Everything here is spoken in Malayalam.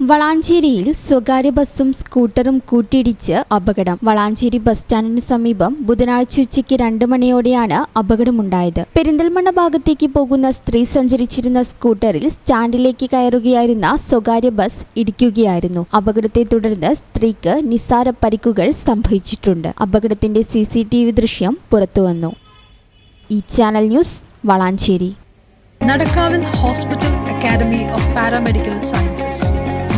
വളാഞ്ചേരിയിൽ സ്വകാര്യ ബസ്സും സ്കൂട്ടറും കൂട്ടിയിടിച്ച് അപകടം. വളാഞ്ചേരി ബസ് സ്റ്റാൻഡിന് സമീപം ബുധനാഴ്ച ഉച്ചയ്ക്ക് രണ്ട് മണിയോടെയാണ് അപകടമുണ്ടായത്. പെരിന്തൽമണ്ണ ഭാഗത്തേക്ക് പോകുന്ന സ്ത്രീ സഞ്ചരിച്ചിരുന്ന സ്കൂട്ടറിൽ സ്റ്റാൻഡിലേക്ക് കയറുകയായിരുന്ന സ്വകാര്യ ബസ് ഇടിക്കുകയായിരുന്നു. അപകടത്തെ തുടർന്ന് സ്ത്രീക്ക് നിസ്സാര പരിക്കുകൾ സംഭവിച്ചിട്ടുണ്ട്. അപകടത്തിന്റെ സി സി ടി വി ദൃശ്യം പുറത്തുവന്നു. ഈ channel news Valanchery. Nadakkavil hospital academy of paramedical sciences.